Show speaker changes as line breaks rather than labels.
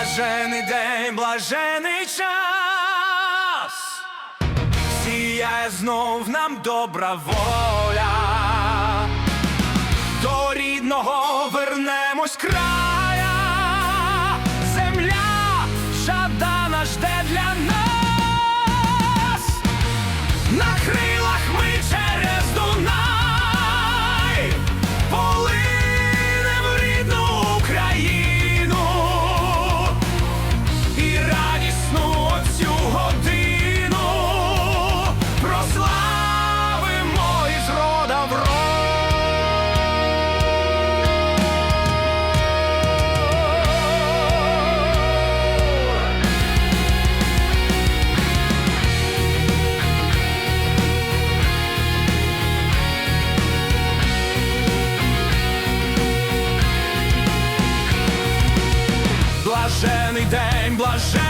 Блажений день, блажений час, сіяє знов нам добра воля, до рідного вернемось края. кожний день блажен.